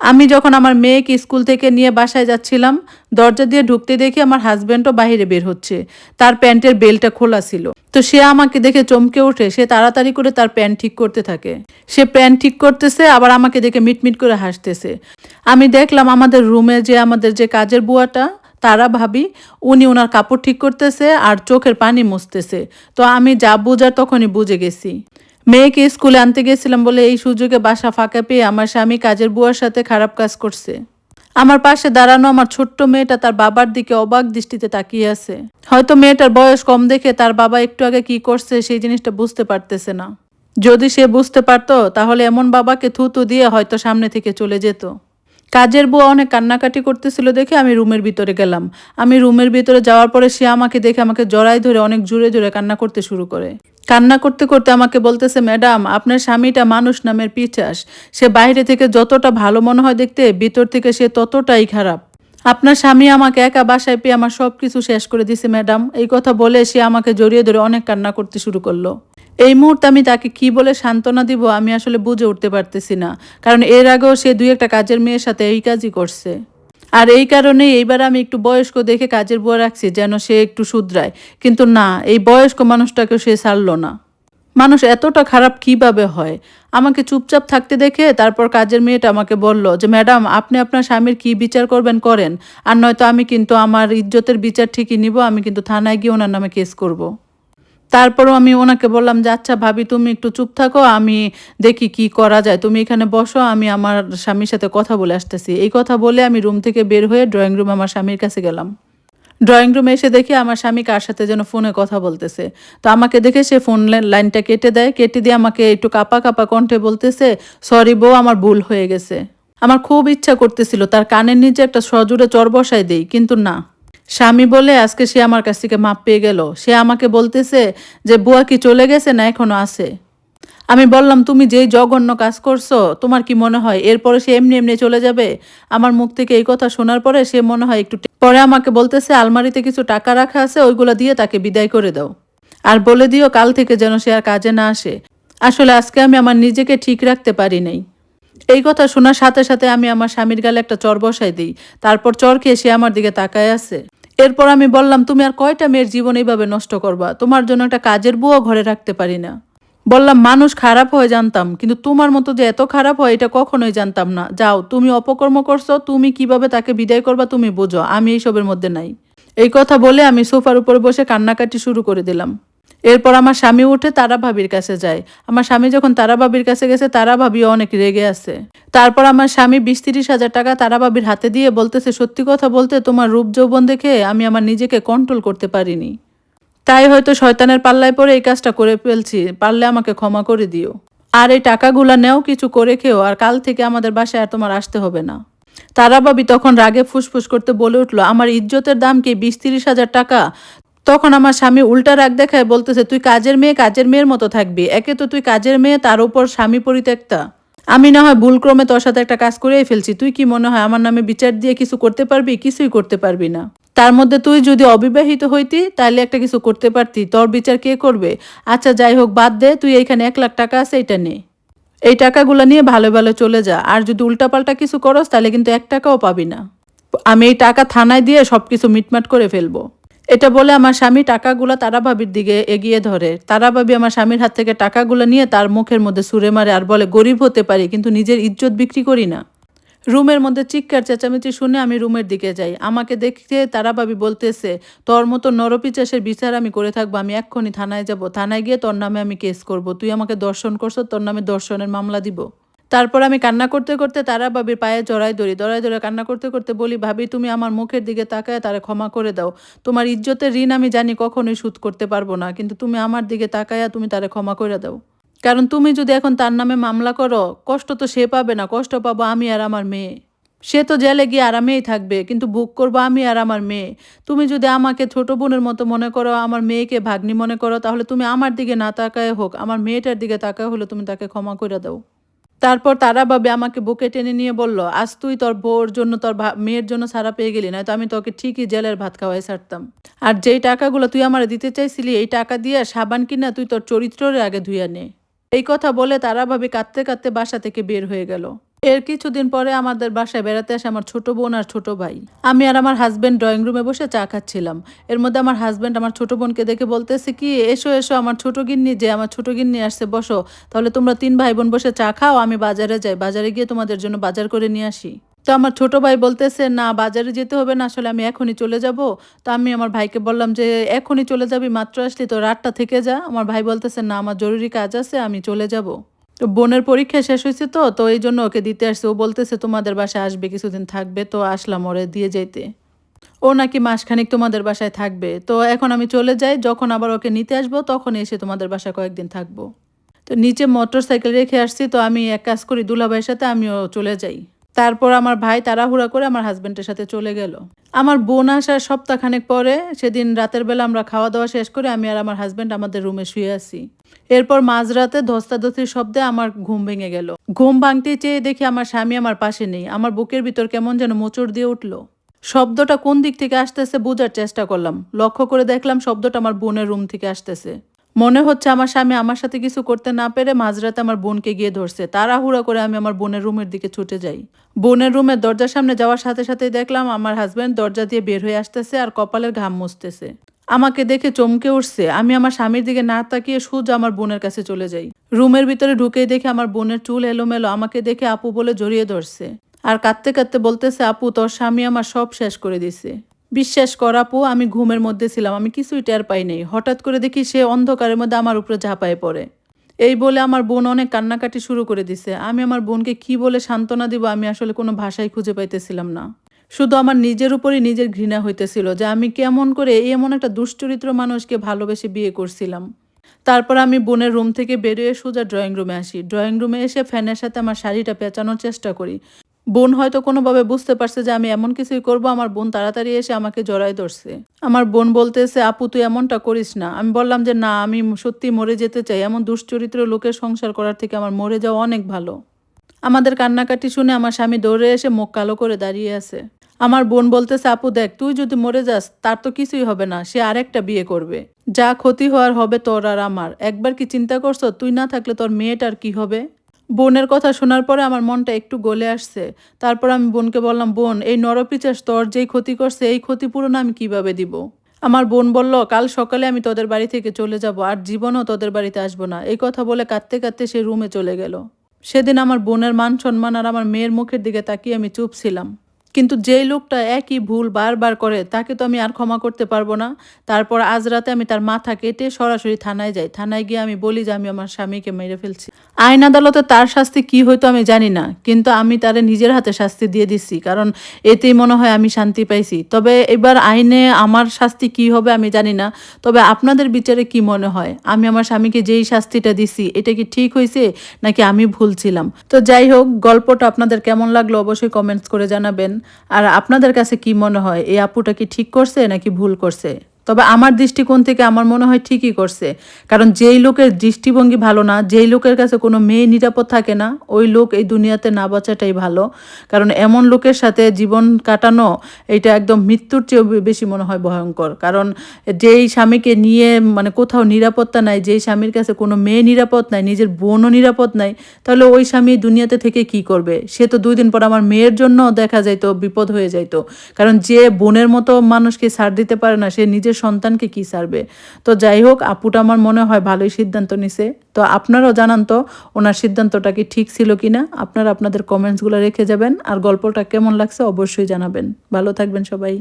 আমি যখন আমার মেয়েকে স্কুল থেকে নিয়ে বাসায় যাচ্ছিলাম, দরজা দিয়ে ঢুকতে দেখে আমার হাজব্যান্ডও বাইরে বের হচ্ছে। তার প্যান্টের বেলটা খোলা ছিল। তো সে আমাকে দেখে চমকে ওঠে, সে তাড়াতাড়ি করে তার প্যান্ট ঠিক করতে থাকে। সে প্যান্ট ঠিক করতেছে, আবার আমাকে দেখে মিটমিট করে হাসতেছে। আমি দেখলাম আমাদের রুমে যে আমাদের যে কাজের বুয়াটা, তারা ভাবি, উনি ওনার কাপড় ঠিক করতেছে আর চোখের পানি মুছতেছে। তো আমি যা বুঝার তখনই বুঝে গেছি। মেয়েকে স্কুলে আনতে গেছিলাম বলে এই সুযোগে বাসা ফাঁকা পেয়ে আমার স্বামী কাজের বুয়ার সাথে খারাপ কাজ করছে। আমার পাশে দাঁড়ানো আমার ছোট্ট মেয়েটা তার বাবার দিকে অবাক দৃষ্টিতে তাকিয়ে আছে। হয়তো মেয়েটার বয়স কম দেখে তার বাবা একটু আগে কি করছে সেই জিনিসটা বুঝতে পারতেছে না। যদি সে বুঝতে পারতো, তাহলে এমন বাবাকে থুতু দিয়ে হয়তো সামনে থেকে চলে যেত। কাজের বুয়া অনেক কান্নাকাটি করতেছিল দেখে আমি রুমের ভিতরে গেলাম। আমি রুমের ভিতরে যাওয়ার পরে সে আমাকে দেখে আমাকে জড়াই ধরে অনেক জোরে জোরে কান্না করতে শুরু করে। কান্না করতে করতে আমাকে বলতেছে, ম্যাডাম, আপনার স্বামীটা মানুষ নামের পিচাস সে বাইরে থেকে যতটা ভালো মনে হয় দেখতে, ভিতর থেকে সে ততটাই খারাপ। আপনার স্বামী আমাকে একা বাসায় পেয়ে আমার সব কিছু শেষ করে দিছে, ম্যাডাম। এই কথা বলে সে আমাকে জড়িয়ে ধরে অনেক কান্না করতে শুরু করল। এই মুহূর্তে আমি তাকে কি বলে সান্ত্বনা দিব, আমি আসলে বুঝে উঠতে পারতেছি না। কারণ এর আগেও সে দুই একটা কাজের মেয়ের সাথে এই কাজই করছে। আর এই কারণেই এইবার আমি একটু বয়স্ক দেখে কাজের বুয়া রাখছি, যেন সে একটু শুধরায়। কিন্তু না, এই বয়স্ক মানুষটাকে সে ছাড়লো না। মানুষ এতটা খারাপ কীভাবে হয়? আমাকে চুপচাপ থাকতে দেখে তারপর কাজের মেয়েটা আমাকে বলল যে, ম্যাডাম, আপনি আপনার স্বামীর কি বিচার করবেন করেন? আর নয়তো আমি কিন্তু আমার ইজ্জতের বিচার ঠিকই নিব, আমি কিন্তু থানায় গিয়ে ওনার নামে কেস করব। তারপরও আমি ওনাকে বললাম যে আচ্ছা ভাবি, তুমি একটু চুপ থাকো, আমি দেখি কি করা যায়। তুমি এখানে বসো, আমি আমার স্বামীর সাথে কথা বলে আসতেছি। এই কথা বলে আমি রুম থেকে বের হয়ে ড্রয়িং রুম আমার স্বামীর কাছে গেলাম। ড্রয়িং রুমে এসে দেখি আমার স্বামী কার সাথে যেন ফোনে কথা বলতেছে। তো আমাকে দেখে সে ফোন লাইনটা কেটে দেয়, কেটে দিয়ে আমাকে একটু কাপা কাপা কণ্ঠে বলতেছে, সরি বউ, আমার ভুল হয়ে গেছে। আমার খুব ইচ্ছা করতেছিল, তার কানের নিচে একটা সজোরে চর বসাই দেই, কিন্তু না। স্বামী বলে, আজকে সে আমার কাছ থেকে মাপ পেয়ে গেল। সে আমাকে বলতেছে যে, বুয়া কি চলে গেছে না এখনও আছে? আমি বললাম, তুমি যেই জঘন্য কাজ করছ, তোমার কি মনে হয় এরপরে সে এমনি এমনি চলে যাবে? আমার মুখ থেকে এই কথা শোনার পরে সে মনে হয় একটু পরে আমাকে বলতেছে, আলমারিতে কিছু টাকা রাখা আছে, ওইগুলো দিয়ে তাকে বিদায় করে দাও। আর বলে দিও, কাল থেকে যেন সে আর কাজে না আসে। আসলে আজকে আমি আমার নিজেকে ঠিক রাখতে পারি নাই। এই কথা শোনার সাথে সাথে আমি আমার স্বামীর গালে একটা চর বসাই দিই। তারপর চর খেয়ে সে আমার দিকে তাকায় আছে। এরপর আমি বললাম, তুমি আর কয়টা মেয়ের জীবন এইভাবে নষ্ট করবা? তোমার জন্য একটা কাজের বুয়া ঘরে রাখতে পারি না। বললাম, মানুষ খারাপ হয়ে জানতাম, কিন্তু তোমার মতো যে এত খারাপ হয় এটা কখনোই জানতাম না। যাও, তুমি অপকর্ম করছ, তুমি কীভাবে তাকে বিদায় করবা তুমি বোঝো, আমি এইসবের মধ্যে নাই। এই কথা বলে আমি সোফার উপর বসে কান্নাকাটি শুরু করে দিলাম। এরপর আমার স্বামী উঠে তারা ভাবির কাছে যায়। আমার স্বামী যখন তারা ভাবির কাছে গেছে, তারা ভাবি অনেক রেগে আছে। তারপর আমার স্বামী বিশ তিরিশ হাজার টাকা তারা ভাবির হাতে দিয়ে বলতেছে, সত্যি কথা বলতে তোমার রূপ যৌবন দেখে আমি আমার নিজেকে কন্ট্রোল করতে পারিনি। তাই হয়তো শয়তানের পাল্লায় পরে এই কাজটা করে ফেলছি, পারলে আমাকে ক্ষমা করে দিও। আর এই টাকাগুলা নেও, কিছু করে খেও, আর কাল থেকে আমাদের বাসায় আর তোমার আসতে হবে না। তারা ভাবি তখন রাগে ফুসফুস করতে বলে উঠল, আমার ইজ্জতের দাম কি বিশ তিরিশ হাজার টাকা? তখন আমার স্বামী উল্টা রাগ দেখায়, বলতেছে, তুই কাজের মেয়ে, কাজের মেয়ের মতো থাকবি। একে তো তুই কাজের মেয়ে, তার উপর স্বামী পরিত্যক্তা। আমি না হয় ভুলক্রমে তোর সাথে একটা কাজ করেই ফেলছি। তুই কি মনে হয় আমার নামে বিচার দিয়ে কিছু করতে পারবি? কিছুই করতে পারবি না। তার মধ্যে তুই যদি অবিবাহিত হইতি তাহলে একটা কিছু করতে পারতি। তোর বিচার কে করবে? আচ্ছা যাই হোক, বাদ দে, তুই এইখানে এক লাখ টাকা আছে এটা নে। এই টাকাগুলো নিয়ে ভালো ভালো চলে যা। আর যদি উল্টাপাল্টা কিছু করস তাহলে কিন্তু এক টাকাও পাবি না। আমি এই টাকা থানায় দিয়ে সব কিছু মিটমাট করে ফেলব। এটা বলে আমার স্বামী টাকাগুলো তারা ভাবির দিকে এগিয়ে ধরে। তারা ভাবি আমার স্বামীর হাত থেকে টাকাগুলো নিয়ে তার মুখের মধ্যে সুরে মারে আর বলে, গরিব হতে পারি, কিন্তু নিজের ইজ্জত বিক্রি করি না। রুমের মধ্যে চিৎকার, চেঁচামেচি শুনে আমি রুমের দিকে যাই। আমাকে দেখতে তারা ভাবি বলতেছে, তোর মতো নরপিচাসের বিচার আমি করে থাকব, আমি এক্ষুনি থানায় যাব। থানায় গিয়ে তোর নামে আমি কেস করব। তুই আমাকে দর্শন করছ, তোর নামে দর্শনের মামলা দিব। তারপর আমি কান্না করতে করতে তারা ভাবির পায়ে জড়াই ধরি দড়াই ধরে কান্না করতে করতে বলি, ভাবি, তুমি আমার মুখের দিকে তাকায় তারা ক্ষমা করে দাও। তোমার ইজ্জতের ঋণ আমি জানি কখনোই শোধ করতে পারব না, কিন্তু তুমি আমার দিকে তাকায়া তুমি তারে ক্ষমা করে দাও। কারণ তুমি যদি এখন তার নামে মামলা করো, কষ্ট তো সে পাবে না, কষ্ট পাবো আমি আর আমার মেয়ে। সে তো জেলে গিয়ে আরামেই থাকবে, কিন্তু বুক করব আমি আর আমার মেয়ে। তুমি যদি আমাকে ছোট বোনের মতো মনে করো, আমার মেয়েকে ভাগ্নি মনে করো, তাহলে তুমি আমার দিকে না তাকায় হোক, আমার মেয়েটার দিকে তাকায় হলে তুমি তাকে ক্ষমা করে দাও। তারপর তারা বাবে আমাকে বুকে টেনে নিয়ে বলল, আজ তুই তোর বউর জন্য, তোর মেয়ের জন্য সারা পেয়ে গেলি না তো আমি তোকে ঠিকই জেলের ভাত খাওয়াই ছাড়তাম। আর যেই টাকাগুলো তুই আমার দিতে চাইছিলি, এই টাকা দিয়ে সাবান কিনা তুই তোর চরিত্রের আগে ধুইয়া নে। এই কথা বলে তারা ভাবে কাঁদতে কাঁদতে বাসা থেকে বের হয়ে গেল। এর কিছুদিন পরে আমাদের বাসায় বেড়াতে আসে আমার ছোট বোন আর ছোট ভাই। আমি আর আমার হাজবেন্ড ড্রয়িং রুমে বসে চা খাচ্ছিলাম। এর মধ্যে আমার হাজবেন্ড আমার ছোট বোনকে দেখে বলতেছে কি, এসো এসো, আমার ছোট গিন্নি, যে আমার ছোট গিন্নি আসছে, বসো। তাহলে তোমরা তিন ভাই বোন বসে চা খাও, আমি বাজারে যাই। বাজারে গিয়ে তোমাদের জন্য বাজার করে নিয়ে আসি। তো আমার ছোট ভাই বলতেছে, না, বাজারে যেতে হবে না, আসলে আমি এখনই চলে যাব। তো আমি আমার ভাইকে বললাম যে, এখনই চলে যাবি, মাত্র আসলি তো রাতটা থেকে যা। আমার ভাই বলতেছে, না, আমার জরুরি কাজ আছে, আমি চলে যাব। তো বোনের পরীক্ষা শেষ হয়েছে তো তো এই জন্য ওকে দিতে আসছে। ও বলতেছে, তোমাদের বাসায় আসবে, কিছুদিন থাকবে। তো আসলাম ওরে দিয়ে যেতে ও নাকি মাসখানিক তোমাদের বাসায় থাকবে। তো এখন আমি চলে যাই, যখন আবার ওকে নিতে আসব, তখন এসে তোমাদের বাসায় কয়েকদিন থাকব। তো নিচে মোটর সাইকেল রেখে আসছি, তো আমি এক কাজ করি, দুলাভাইয়ের সাথে আমিও চলে যাই। তারপর আমার ভাই তাড়াহুড়া করে আমার হাজবেন্ডের সাথে চলে গেল। আমার বোন আসার সপ্তাহখানেক পরে সেদিন রাতের বেলা আমরা খাওয়া দাওয়া শেষ করে আমি আর আমার হাজবেন্ড আমাদের রুমে শুয়ে আছি। এরপর মাঝরাতে ধস্তাধস্তির শব্দে আমার ঘুম ভেঙে গেল। ঘুম ভাঙতে চেয়ে দেখি আমার স্বামী আমার পাশে নেই। আমার বুকের ভিতর কেমন যেন মোচড় দিয়ে উঠল। শব্দটা কোন দিক থেকে আসতেছে বোঝার চেষ্টা করলাম। লক্ষ্য করে দেখলাম শব্দটা আমার বোনের রুম থেকে আসতেছে। মনে হচ্ছে আমার স্বামী আমার সাথে কিছু করতে না পেরে মাঝরাতে আমার বোনকে গিয়ে ধরছে। তাড়াহুড়া করে আমি আমার বোনের রুমের দিকে ছুটে যাই। বোনের রুমের দরজার সামনে যাওয়ার সাথে সাথেই দেখলাম আমার হাজব্যান্ড দরজা দিয়ে বের হয়ে আসতেছে আর কপালের ঘাম মুছতেছে। আমাকে দেখে চমকে উঠছে। আমি আমার স্বামীর দিকে না তাকিয়ে সোজা আমার বোনের কাছে চলে যাই। রুমের ভিতরে ঢুকেই দেখে আমার বোনের চুল এলোমেলো আমাকে দেখে আপু বলে জড়িয়ে ধরছে। আর কাঁদতে কাঁদতে বলতেছে, আপু, তোর স্বামী আমার সব শেষ করে দিছে। বিশ্বাস কর আপু, আমি ঘুমের মধ্যে ছিলাম, আমি কিছুই টের পাই নাই। হঠাৎ করে দেখি সে অন্ধকারের মধ্যে আমার উপরে ঝাঁপায় পড়ে। এই বলে আমার বোন অনেক কান্নাকাটি শুরু করে দিছে। আমি আমার বোনকে কি বলে সান্ত্বনা দিব আমি আসলে কোনো ভাষাই খুঁজে পাইতেছিলাম না। শুধু আমার নিজের উপরই নিজের ঘৃণা হইতেছিল যে আমি কেমন করে এমন একটা দুশ্চরিত্র মানুষকে ভালোবেসে বিয়ে করছিলাম। তারপর আমি বোনের রুম থেকে বেরিয়ে সোজা ড্রয়িং রুমে আসি। ড্রয়িং রুমে এসে ফ্যানের সাথে আমার শাড়িটা পেঁচানোর চেষ্টা করি। বোন হয়তো কোনোভাবে বুঝতে পারছে যে আমি এমন কিছুই করব, আমার বোন তাড়াতাড়ি এসে আমাকে জড়াই ধরছে। আমার বোন বলতেছে, আপু, তুই এমনটা করিস না। আমি বললাম যে, না, আমি সত্যি মরে যেতে চাই। এমন দুশ্চরিত্র লোকের সংসার করার থেকে আমার মরে যাওয়া অনেক ভালো। আমাদের কান্নাকাটি শুনে আমার স্বামী দৌড়ে এসে মুখ কালো করে দাঁড়িয়ে আছে। আমার বোন বলতেছে, আপু, দেখ, তুই যদি মরে যাস, তার তো কিছুই হবে না। সে আরেকটা বিয়ে করবে। যা ক্ষতি হওয়ার হবে তোর আর আমার। একবার কি চিন্তা করছ? তুই না থাকলে তোর মেয়েটার কি হবে? বোনের কথা শোনার পরে আমার মনটা একটু গলে আসছে। তারপর আমি বোনকে বললাম, বোন, এই নরপিচাস তোর যেই ক্ষতি করছে, এই ক্ষতিপূরণ আমি কীভাবে দিব? আমার বোন বলল, কাল সকালে আমি তোদের বাড়ি থেকে চলে যাব, আর জীবনও তোদের বাড়িতে আসব না। এই কথা বলে কাঁদতে কাঁদতে সে রুমে চলে গেল। সেদিন আমার বোনের মান সম্মান আর আমার মেয়ের মুখের দিকে তাকিয়ে আমি চুপ ছিলাম। কিন্তু যেই লোকটা একই ভুল বারবার করে, তাকে তো আমি আর ক্ষমা করতে পারব না। তারপর আজ রাতে আমি তার মাথা কেটে সরাসরি থানায় যাই। থানায় গিয়ে আমি বলি যে, আমি আমার স্বামীকে মেরে ফেলছি। আইন আদালতে তার শাস্তি কি হয়তো আমি জানি না, কিন্তু আমি তারে নিজের হাতে শাস্তি দিয়ে দিচ্ছি কারণ এতেই মনে হয় আমি শান্তি পাইছি। তবে এবার আইনে আমার শাস্তি কি হবে আমি জানি না, তবে আপনাদের বিচারে কি মনে হয়? আমি আমার স্বামীকে যেই শাস্তিটা দিছি, এটা কি ঠিক হয়েছে নাকি আমি ভুল ছিলাম? তো যাই হোক, গল্পটা আপনাদের কেমন লাগল অবশ্যই কমেন্টস করে জানাবেন। আর আপনাদের কাছে কি মনে হয় এই আপুটা কি ঠিক করছে নাকি ভুল করছে? তবে আমার দৃষ্টিকোণ থেকে আমার মনে হয় ঠিকই করছে। কারণ যেই লোকের দৃষ্টিভঙ্গি ভালো না, যেই লোকের কাছে কোনো মেয়ে নিরাপদ থাকে না, ওই লোক এই দুনিয়াতে না বাঁচাটাই ভালো। কারণ এমন লোকের সাথে জীবন কাটানো, এটা একদম মৃত্যুর চেয়েও বেশি মনে হয় ভয়ঙ্কর। কারণ যেই স্বামীকে নিয়ে মানে কোথাও নিরাপত্তা নাই, যেই স্বামীর কাছে কোনো মেয়ে নিরাপদ নাই, নিজের বোনও নিরাপদ নাই, তাহলে ওই স্বামী দুনিয়াতে থেকে কি করবে? সে তো দুই দিন পর আমার মেয়ের জন্য দেখা যাইতো, বিপদ হয়ে যাইতো। কারণ যে বোনের মতো মানুষকে ছাড় দিতে পারে না, সে নিজের সন্তানকে কি সারবে? তো যাই হোক, আপুটা আমার মনে হয় ভালোই সিদ্ধান্ত নিছে। তো আপনারাও জানান তো, ওনার সিদ্ধান্তটা কি ঠিক ছিল কি না আপনারা আপনাদের কমেন্টসগুলো রেখে যাবেন। আর গল্পটা কেমন লাগছে অবশ্যই জানাবেন। ভালো থাকবেন সবাই।